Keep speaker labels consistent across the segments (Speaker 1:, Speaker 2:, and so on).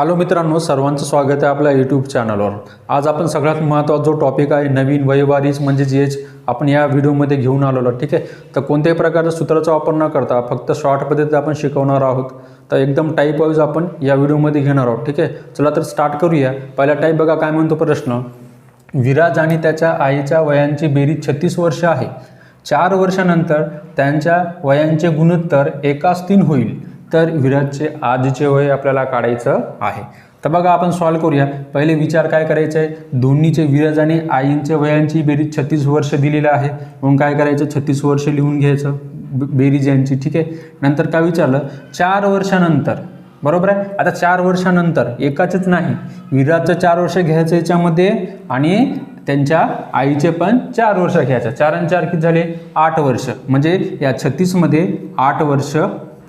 Speaker 1: Hello मित्रांनो सर्वांचं स्वागत आहे आपल्या यूट्यूब चॅनलवर आज आपण सगळ्यात महत्त्वाचा जो टॉपिक आहे नवीन वयवारीस म्हणजे जी एच आपण या व्हिडिओमध्ये घेऊन आलेलो. ठीक आहे? तर कोणत्याही प्रकारच्या सूत्राचा वापर न करता फक्त शॉर्ट पद्धतीत आपण शिकवणार आहोत. तर एकदम टाईप वाईज आपण या व्हिडिओमध्ये घेणार आहोत. ठीक आहे? चला तर स्टार्ट करूया. पहिला टाईप बघा काय म्हणतो प्रश्न? विराज आणि त्याच्या आईच्या वयांची बेरीज छत्तीस वर्ष आहे. चार वर्षानंतर त्यांच्या वयांचे गुणोत्तर एकाच तीन होईल. तर विराजचे आजचे वय आपल्याला काढायचं आहे. तर बघा आपण सॉल्व करूया. पहिले विचार काय करायचा? आहे दोन्हीचे विराज आणि आईंच्या वयांची बेरीज छत्तीस वर्ष दिलेलं आहे. म्हणून काय करायचं? छत्तीस वर्ष लिहून घ्यायचं. बेरीज यांची. ठीक आहे? नंतर काय विचारलं? चार वर्षानंतर. बरोबर आहे? आता चार वर्षानंतर. एकाचंच नाही. विराजचं चार वर्ष घ्यायचं याच्यामध्ये आणि त्यांच्या आईचे पण चार वर्ष घ्यायचं. चार आणि चार किती झाले? आठ वर्ष. म्हणजे या छत्तीसमध्ये आठ वर्ष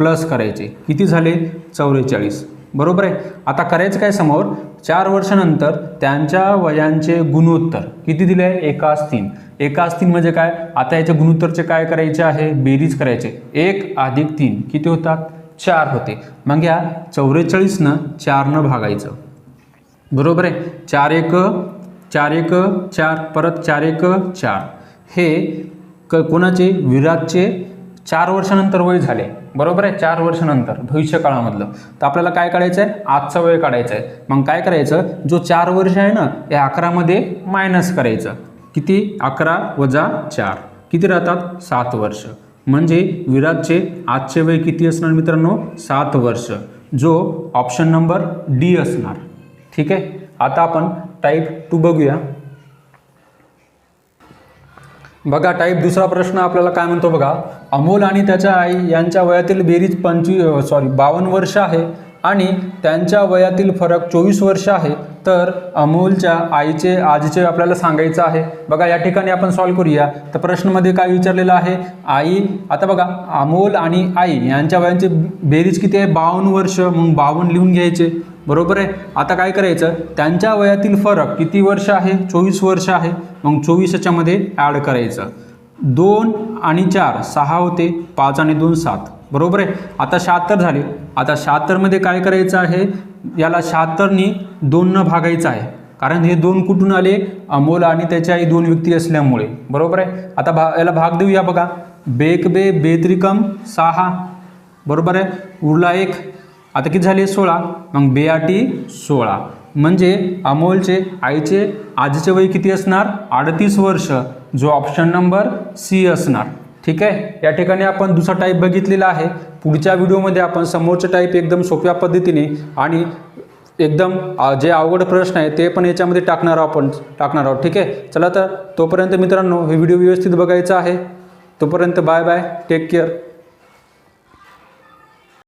Speaker 1: प्लस करायचे. किती झाले? चौवेचाळीस. बरोबर आहे? आता करायचं काय समोर? चार वर्षानंतर त्यांच्या वयांचे गुणोत्तर किती दिले? आहे एकाच तीन. एकाच तीन म्हणजे काय? आता याच्या गुणोत्तरचे काय करायचे आहे? बेरीज करायचे. एक अधिक तीन. किती होतात? चार होते. मग या चौवेचाळीसनं चारनं भागायचं. बरोबर आहे? चार एक चार एक चार. परत चार एक चार. हे क कोणाचे? विराटचे चार वर्षानंतर वय झाले. बरोबर आहे? चार वर्षानंतर भविष्य काळामधलं. तर आपल्याला काय काढायचं आहे आजचा वय काढायचा आहे मग काय करायचं? जो चार वर्ष आहे ना या अकरामध्ये मायनस करायचं. किती? अकरा वजा चार. किती राहतात? सात वर्ष. म्हणजे विराटचे आजचे वय किती असणार मित्रांनो? सात वर्ष. जो ऑप्शन नंबर डी असणार. ठीक आहे? आता आपण टाईप टू बघूया. बघा टाईप दुसरा प्रश्न आपल्याला काय म्हणतो बघा? अमोल आणि त्याच्या आई यांच्या वयातील बेरीज पंचवी सॉरी बावन्न वर्ष आहे आणि त्यांच्या वयातील फरक चोवीस वर्ष आहे. तर अमोलच्या आईचे आजीचे आपल्याला सांगायचं आहे. बघा या ठिकाणी आपण सॉल्व करूया. तर प्रश्नमध्ये काय विचारलेलं आहे? आई आता बघा अमोल आणि आई यांच्या वयांची बेरीज किती आहे? बावन्न वर्ष म्हणून बावन्न लिहून घ्यायचे. बरोबर आहे? आता काय करायचं? त्यांच्या वयातील फरक किती वर्ष आहे? चोवीस वर्ष आहे. मग चोवीस याच्यामध्ये ॲड करायचं. दोन आणि चार सहा होते. पाच आणि दोन सात. बरोबर आहे? आता शहात्तर झाले. आता शहात्तरमध्ये काय करायचं आहे? याला शहात्तरनी दोननं भागायचं आहे. कारण हे दोन कुठून आले? अमोल आणि त्याच्या आई दोन व्यक्ती असल्यामुळे. बरोबर आहे? आता भा याला भाग देऊया बघा. बेक बे बेत्रिकम सहा. बरोबर आहे? उरला एक. आता किती झाले? सोळा. मग बेआटी सोळा. म्हणजे अमोलचे आईचे आजीचे वय किती असणार? अडतीस वर्ष. जो ऑप्शन नंबर सी असणार. ठीक आहे? या ठिकाणी आपण दुसरा टाईप बघितलेला आहे. पुढच्या व्हिडिओमध्ये आपण समोरचे टाईप एकदम सोप्या पद्धतीने आणि एकदम जे अवघड प्रश्न आहे ते पण याच्यामध्ये टाकणार आहोत आपण टाकणार आहोत. ठीक आहे? चला तर तोपर्यंत मित्रांनो हे व्हिडिओ व्यवस्थित बघायचा आहे. तोपर्यंत बाय बाय टेक केअर